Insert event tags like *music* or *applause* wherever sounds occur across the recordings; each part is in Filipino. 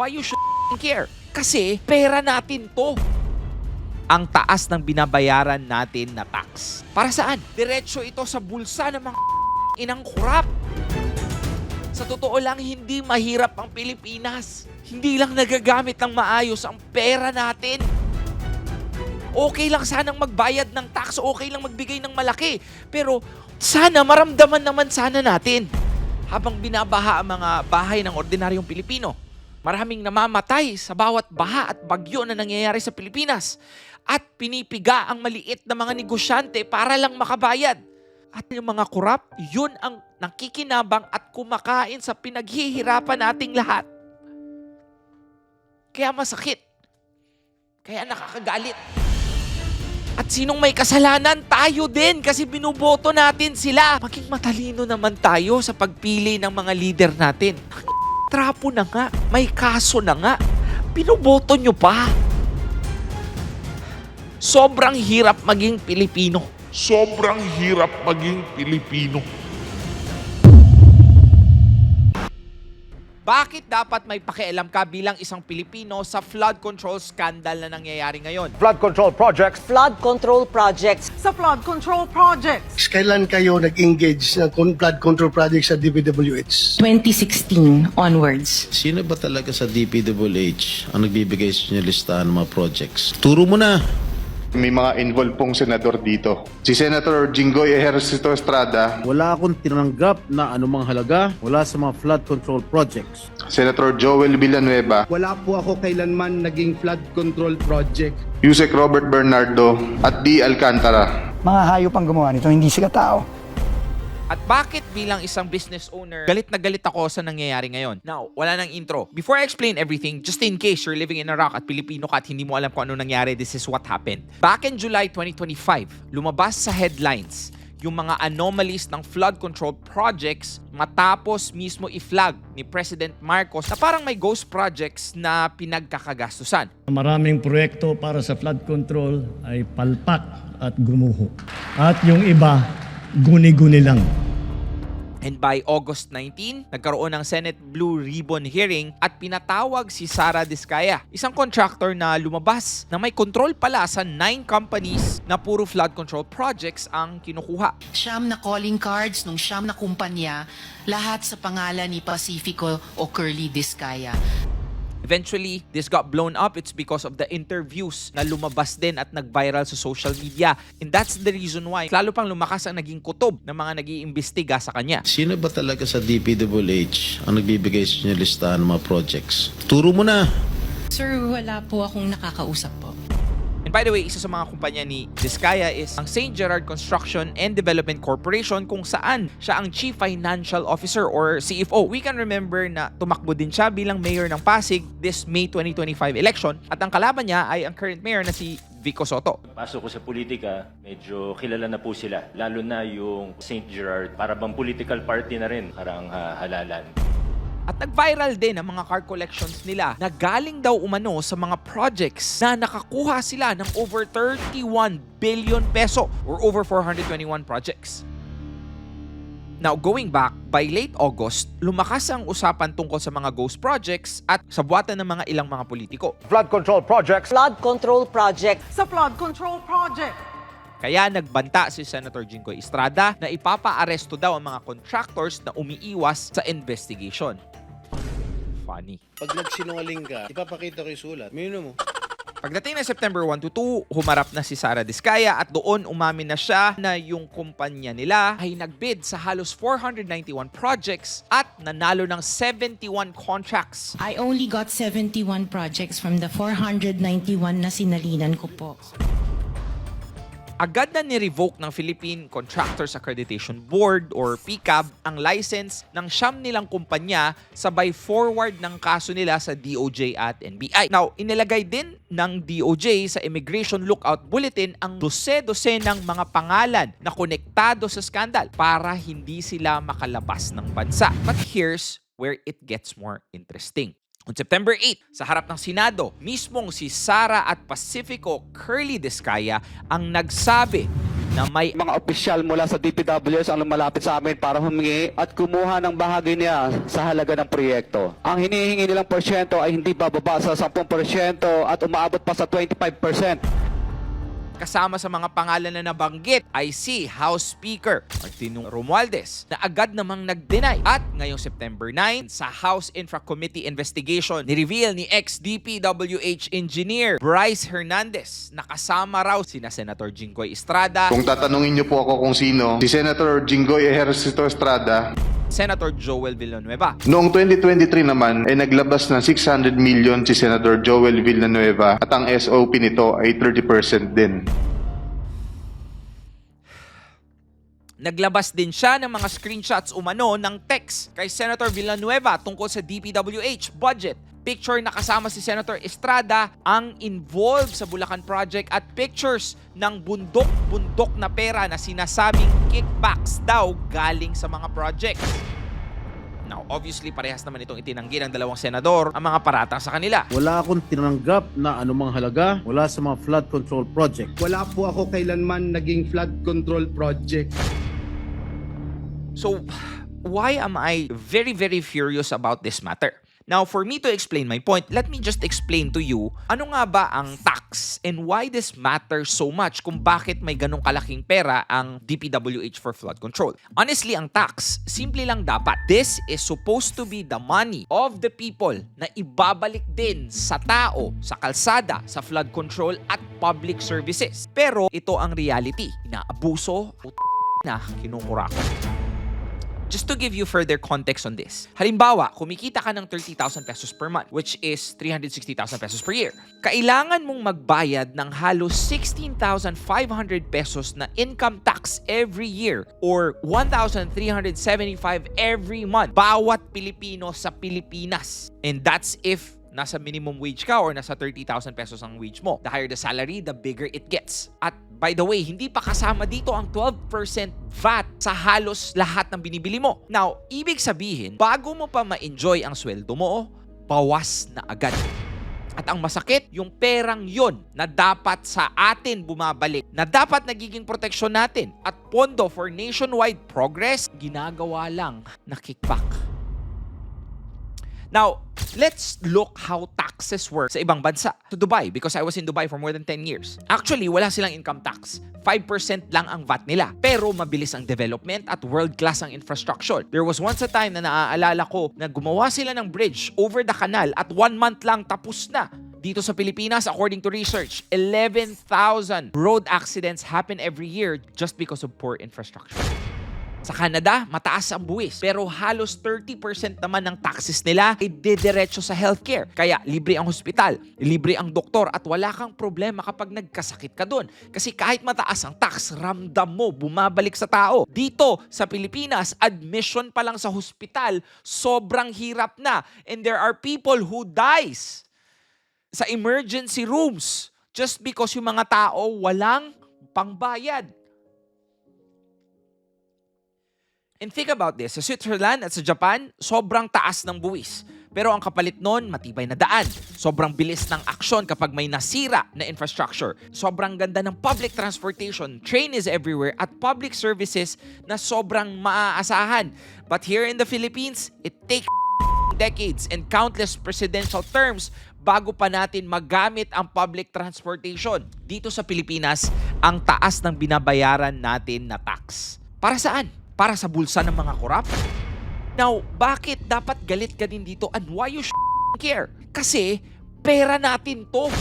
why you should care? Kasi pera natin to. Ang taas ng binabayaran natin na tax. Para saan? Diretso ito sa bulsa ng mga inang kurap. Sa totoo lang, hindi mahirap ang Pilipinas. Hindi lang nagagamit ng maayos ang pera natin. Okay lang sanang magbayad ng tax, okay lang magbigay ng malaki. Pero sana maramdaman naman sana natin habang binabaha ang mga bahay ng ordinaryong Pilipino. Maraming namamatay sa bawat baha at bagyo na nangyayari sa Pilipinas. At pinipiga ang maliit na mga negosyante para lang makabayad. At yung mga kurap, yun ang nakikinabang at kumakain sa pinaghihirapan nating lahat. Kaya masakit. Kaya nakakagalit. At sinong may kasalanan? Tayo din kasi binuboto natin sila. Maging matalino naman tayo sa pagpili ng mga leader natin. Trapo na nga. May kaso na nga. Binuboto nyo pa. Sobrang hirap maging Pilipino. Sobrang hirap maging Pilipino. Bakit dapat may pakialam ka bilang isang Pilipino sa flood control scandal na nangyayari ngayon? flood control projects flood control projects. Sa flood control projects. Kailan kayo nag-engage ng flood control project sa DPWH? 2016 onwards. Sino ba talaga sa DPWH ang nagbibigay sa inyo listahan ng mga projects? Turo mo na. May mga involved pong senador dito. Si Senator Jinggoy Ejercito Estrada, Wala akong tinanggap na anumang halaga wala sa mga flood control projects. Senator Joel Villanueva, Wala po ako kailanman naging flood control project. Yusek Robert Bernardo, at D. Alcantara. Mga hayop ang gumawa nito, hindi sila tao. At bakit bilang isang business owner, galit na galit ako sa nangyayari ngayon? Now, wala nang intro. Before I explain everything, just in case you're living in Iraq at Pilipino ka at hindi mo alam kung ano nangyari, this is what happened. Back in July 2025, lumabas sa headlines yung mga anomalies ng flood control projects matapos mismo i-flag ni President Marcos na parang may ghost projects na pinagkakagastusan. Maraming proyekto para sa flood control ay palpak at gumuho. At yung iba, guni-guni lang. And by August 19, nagkaroon ng Senate Blue Ribbon hearing at pinatawag si Sara Diskaya, isang contractor na lumabas na may control pala sa nine companies na puro flood control projects ang kinukuha. Siyam na calling cards nung siyam na kumpanya, lahat sa pangalan ni Pacifico o Curly Discaya. Eventually, this got blown up. It's because of the interviews na lumabas din at nag-viral sa social media. And that's the reason why lalo pang lumakas ang naging kutob ng mga nag iimbestiga sa kanya. Sino ba talaga sa DPWH ang nagbibigay sa inyo listahan ng mga projects? Turo mo na. Sir, wala po akong nakakausap po. And by the way, isa sa mga kumpanya ni Diskaya is ang St. Gerard Construction and Development Corporation kung saan siya ang Chief Financial Officer or CFO. We can remember na tumakbo din siya bilang mayor ng Pasig this May 2025 election at ang kalaban niya ay ang current mayor na si Vico Soto. Pasok ko sa politika, medyo kilala na po sila. Lalo na yung St. Gerard, para bang political party na rin, karang ah, halalan. At nag-viral din ang mga car collections nila na galing daw umano sa mga projects na nakakuha sila ng over 31 billion peso or over 421 projects. Now, going back, by late August, lumakas ang usapan tungkol sa mga ghost projects at sa buwatan ng mga ilang mga politiko. flood control projects Flood control project. Sa flood control project. Kaya nagbanta si Senator Jingoy Estrada na ipapa-aresto daw ang mga contractors na umiiwas sa investigation. Funny. Pag nagsinungaling ka, ipapakita ko yung sulat. Mino mo. Pagdating ng September 1 to 2, humarap na si Sara Diskaya at doon umamin na siya na yung kumpanya nila ay nagbid sa halos 491 projects at nanalo ng 71 contracts. I only got 71 projects from the 491 na sinalinan ko po. Agad na ni-revoke ng Philippine Contractors Accreditation Board or PCAB ang license ng siyam nilang kumpanya sabay forward ng kaso nila sa DOJ at NBI. Now, inilagay din ng DOJ sa Immigration Lookout Bulletin ang dose-dose ng mga pangalan na konektado sa skandal para hindi sila makalabas ng bansa. But here's where it gets more interesting. On September 8, sa harap ng Senado, mismong si Sara at Pacifico Curly Discaya ang nagsabi na na may Mga opisyal mula sa DPWS ang lumalapit sa amin para humingi at kumuha ng bahagi niya sa halaga ng proyekto. Ang hinihingi nilang porsyento ay hindi bababa sa 10% at umaabot pa sa 25%. Kasama sa mga pangalan na nabanggit ay si House Speaker Martin Romualdez na agad namang nag-deny. At ngayong September 9 sa House Infra Committee investigation, nireveal ni ex-DPWH engineer Bryce Hernandez na kasama raw sina Senator Jinggoy Estrada, Kung tatanungin niyo po ako kung sino, si Senator Jinggoy Ejercito Estrada, Senator Joel Villanueva, Noong 2023 naman ay naglabas ng 600 million si Senator Joel Villanueva at ang SOP nito ay 30% din. Naglabas din siya ng mga screenshots umano ng text kay Senator Villanueva tungkol sa DPWH budget. Picture na kasama si Senator Estrada ang involved sa Bulacan Project at pictures ng bundok-bundok na pera na sinasabing kickbacks daw galing sa mga projects. Now, obviously, parehas naman itong itinanggi ng dalawang senador ang mga paratang sa kanila. Wala akong tinanggap na anumang halaga mula sa mga flood control project. Wala po ako kailanman naging flood control project. So, why am I very, very furious about this matter? Now, for me to explain my point, let me just explain to you ano nga ba ang tax and why this matters so much kung bakit may ganong kalaking pera ang DPWH for flood control. Honestly, ang tax, simple lang dapat. This is supposed to be the money of the people na ibabalik din sa tao, sa kalsada, sa flood control at public services. Pero ito ang reality. Inaabuso, na kinukura ko. Just to give you further context on this. Halimbawa, kumikita ka ng 30,000 pesos per month, which is 360,000 pesos per year. Kailangan mong magbayad ng halos 16,500 pesos na income tax every year or 1,375 every month bawat Pilipino sa Pilipinas. And that's if nasa minimum wage ka or nasa 30,000 pesos ang wage mo. The higher the salary, the bigger it gets. At by the way, hindi pa kasama dito ang 12% VAT sa halos lahat ng binibili mo. Now, ibig sabihin, bago mo pa ma-enjoy ang sweldo mo, bawas na agad. At ang masakit, yung perang yon na dapat sa atin bumabalik, na dapat nagiging proteksyon natin at pondo for nationwide progress, ginagawa lang na kickback. Now, let's look how taxes work sa ibang bansa. To Dubai, because I was in Dubai for more than 10 years. Actually, wala silang income tax. 5% lang ang VAT nila. Pero mabilis ang development at world-class ang infrastructure. There was once a time na naaalala ko na gumawa sila ng bridge over the canal at one month lang tapos na. Dito sa Pilipinas, according to research, 11,000 road accidents happen every year just because of poor infrastructure. Sa Canada, mataas ang buwis. Pero halos 30% naman ng taxes nila ay didiretso sa healthcare. Kaya libre ang hospital, libre ang doktor at wala kang problema kapag nagkasakit ka doon. Kasi kahit mataas ang tax, ramdam mo, bumabalik sa tao. Dito sa Pilipinas, admission pa lang sa hospital, sobrang hirap na. And there are people who dies sa emergency rooms just because yung mga tao walang pangbayad. And think about this, sa Switzerland at sa Japan, sobrang taas ng buwis. Pero ang kapalit nun, matibay na daan. Sobrang bilis ng aksyon kapag may nasira na infrastructure. Sobrang ganda ng public transportation. Train is everywhere at public services na sobrang maaasahan. But here in the Philippines, it takes decades and countless presidential terms bago pa natin magamit ang public transportation. Dito sa Pilipinas, ang taas ng binabayaran natin na tax. Para saan? Para sa bulsa ng mga korap? Now, bakit dapat galit ka din dito and why you care? Kasi pera natin to.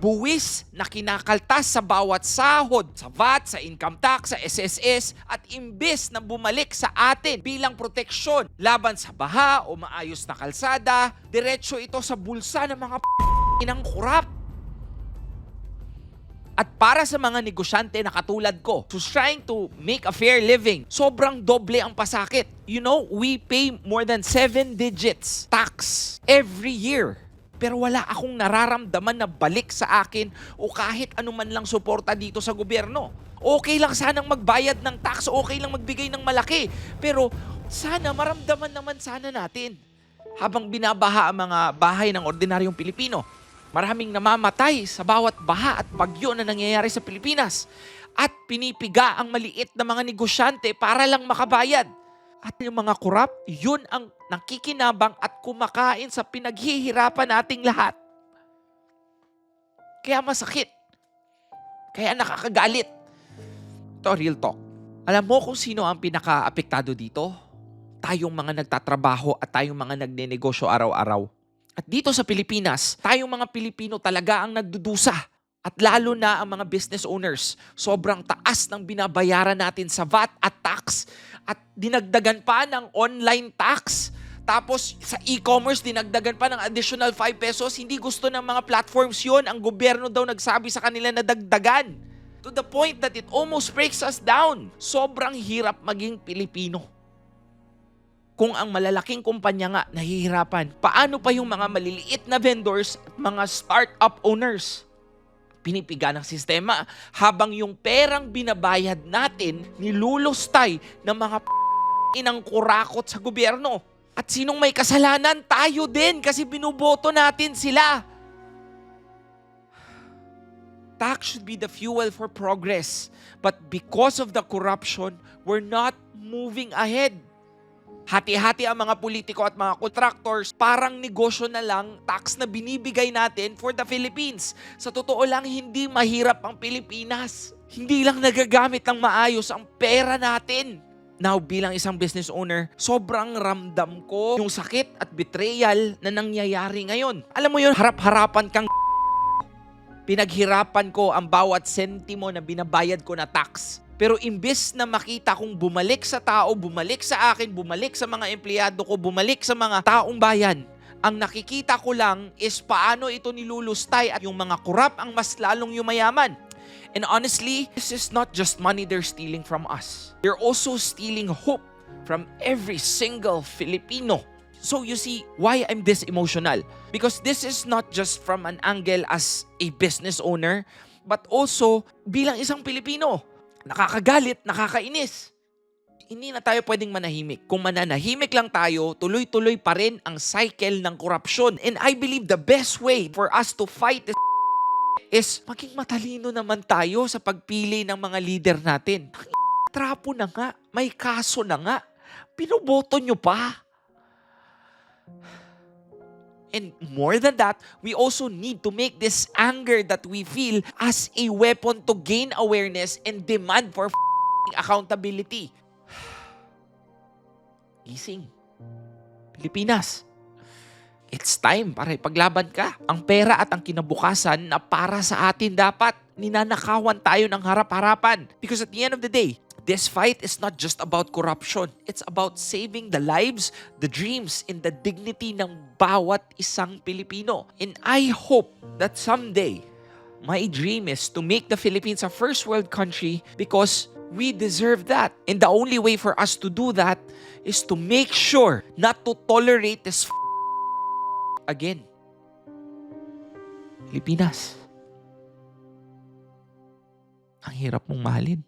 Buwis na kinakaltas sa bawat sahod, sa VAT, sa income tax, sa SSS, at imbes na bumalik sa atin bilang proteksyon laban sa baha o maayos na kalsada, diretso ito sa bulsa ng mga inang kurap. At para sa mga negosyante na katulad ko, who's trying to make a fair living, sobrang doble ang pasakit. You know, we pay more than 7 digits tax every year. Pero wala akong nararamdaman na balik sa akin o kahit anuman lang suporta dito sa gobyerno. Okay lang sanang magbayad ng tax, okay lang magbigay ng malaki. Pero sana maramdaman naman sana natin habang binabaha ang mga bahay ng ordinaryong Pilipino Maraming namamatay sa bawat baha at bagyo na nangyayari sa Pilipinas. At pinipiga ang maliit na mga negosyante para lang makabayad. At yung mga kurap, yun ang nakikinabang at kumakain sa pinaghihirapan nating lahat. Kaya masakit. Kaya nakakagalit. Ito, real talk. Alam mo kung sino ang pinaka-apektado dito? Tayong mga nagtatrabaho at tayong mga nagnenegosyo araw-araw. At dito sa Pilipinas, tayong mga Pilipino talaga ang nagdudusa. At lalo na ang mga business owners. Sobrang taas ng binabayaran natin sa VAT at tax. At dinagdagan pa ng online tax. Tapos sa e-commerce, dinagdagan pa ng additional 5 pesos. Hindi gusto ng mga platforms yon Ang gobyerno daw nagsabi sa kanila na dagdagan. To the point that it almost breaks us down. Sobrang hirap maging Pilipino. Kung ang malalaking kumpanya nga nahihirapan, paano pa yung mga maliliit na vendors at mga startup owners? Pinipiga ng sistema habang yung perang binabayad natin nilulustay ng mga inang kurakot sa gobyerno. At sinong may kasalanan? Tayo din kasi binuboto natin sila. Tax should be the fuel for progress. But because of the corruption, we're not moving ahead. Hati-hati ang mga politiko at mga contractors, parang negosyo na lang tax na binibigay natin for the Philippines. Sa totoo lang, hindi mahirap ang Pilipinas. Hindi lang nagagamit ng maayos ang pera natin. Now, bilang isang business owner, sobrang ramdam ko yung sakit at betrayal na nangyayari ngayon. Alam mo yun, harap-harapan kang *laughs* Pinaghirapan ko ang bawat sentimo na binabayad ko na tax. Pero imbes na makita kong bumalik sa tao, bumalik sa akin, bumalik sa mga empleyado ko, bumalik sa mga taong bayan, ang nakikita ko lang is paano ito nilulustay at yung mga kurap ang mas lalong yumayaman. And honestly, this is not just money they're stealing from us. They're also stealing hope from every single Filipino. So you see why I'm this emotional. Because this is not just from an angle as a business owner, but also bilang isang Pilipino. Nakakagalit, nakakainis. Hindi na tayo pwedeng manahimik. Kung mananahimik lang tayo, tuloy-tuloy pa rin ang cycle ng korupsyon. And I believe the best way for us to fight this is maging matalino naman tayo sa pagpili ng mga leader natin. Trapo na nga, may kaso na nga. Pinoboto nyo pa. And more than that, we also need to make this anger that we feel as a weapon to gain awareness and demand for accountability. *sighs* Gising. Pilipinas. It's time para ipaglaban ka. Ang pera at ang kinabukasan na para sa atin dapat. Ninanakawan tayo ng harap-harapan. Because at the end of the day, This fight is not just about corruption. It's about saving the lives, the dreams, and the dignity ng bawat isang Pilipino. And I hope that someday, my dream is to make the Philippines a first world country because we deserve that. And the only way for us to do that is to make sure not to tolerate this again. Pilipinas. Ang hirap mong mahalin.